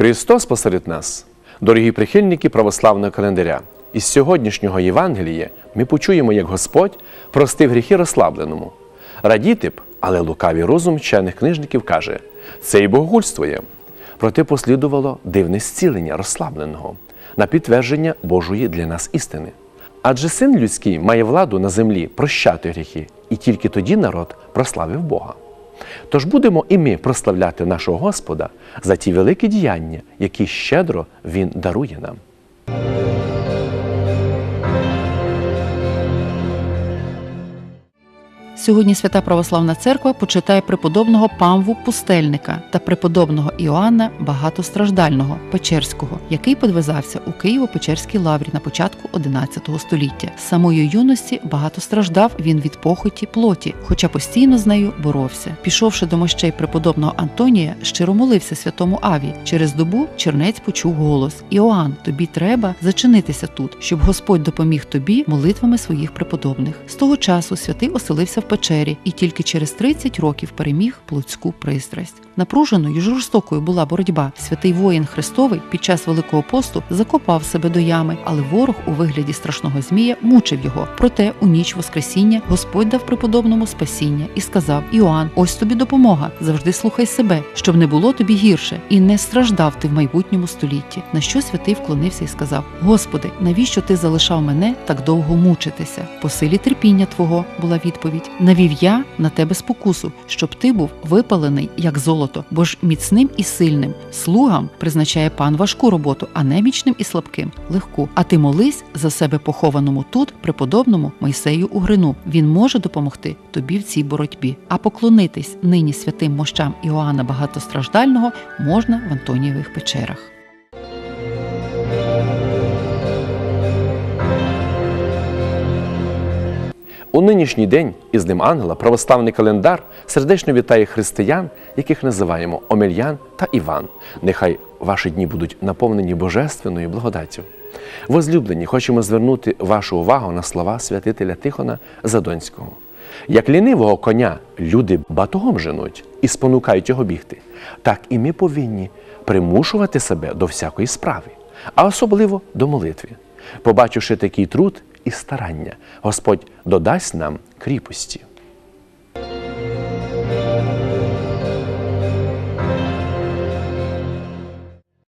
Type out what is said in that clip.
Христос посеред нас, дорогі прихильники православного календаря. Із сьогоднішнього Євангелія ми почуємо, як Господь простив гріхи розслабленому. Радіти б, але лукавий розум вчених книжників каже, це і богогульствує. Проте послідувало дивне зцілення розслабленого на підтвердження Божої для нас істини. Адже син людський має владу на землі прощати гріхи, і тільки тоді народ прославив Бога. Тож будемо і ми прославляти нашого Господа за ті великі діяння, які щедро Він дарує нам. Сьогодні Свята Православна Церква почитає преподобного Памву Пустельника та преподобного Іоанна Багатостраждального Печерського, який подвизався у Києво-Печерській лаврі на початку XI століття. З самої юності багато страждав він від похоті плоті, хоча постійно з нею боровся. Пішовши до мощей преподобного Антонія, щиро молився святому Аві. Через добу чернець почув голос: Іоанн, тобі треба зачинитися тут, щоб Господь допоміг тобі молитвами своїх преподобних. З того часу святий оселився в печері і тільки через 30 років переміг плотську пристрасть. Напруженою жорстокою була боротьба. Святий воїн Христовий під час Великого посту закопав себе до ями, але ворог у вигляді страшного змія мучив його. Проте у ніч Воскресіння Господь дав преподобному спасіння і сказав: Іоанн, ось тобі допомога. Завжди слухай себе, щоб не було тобі гірше, і не страждав ти в майбутньому столітті. На що святий вклонився і сказав: Господи, навіщо ти залишав мене так довго мучитися? По силі терпіння Твого була відповідь. Навів я на тебе спокусу, щоб ти був випалений як золото, бо ж міцним і сильним слугам призначає пан важку роботу, а немічним і слабким легку. А ти молись за себе похованому тут, преподобному Мойсею Угрину. Він може допомогти тобі в цій боротьбі. А поклонитись нині святим мощам Іоанна Багатостраждального можна в Антонієвих печерах. У нинішній день із Днем Ангела православний календар сердечно вітає християн, яких називаємо Омельян та Іван. Нехай ваші дні будуть наповнені божественною благодаттю. Возлюблені, хочемо звернути вашу увагу на слова святителя Тихона Задонського. Як лінивого коня люди батогом женуть і спонукають його бігти, так і ми повинні примушувати себе до всякої справи, а особливо до молитви. Побачивши такий труд і старання, Господь додасть нам кріпості.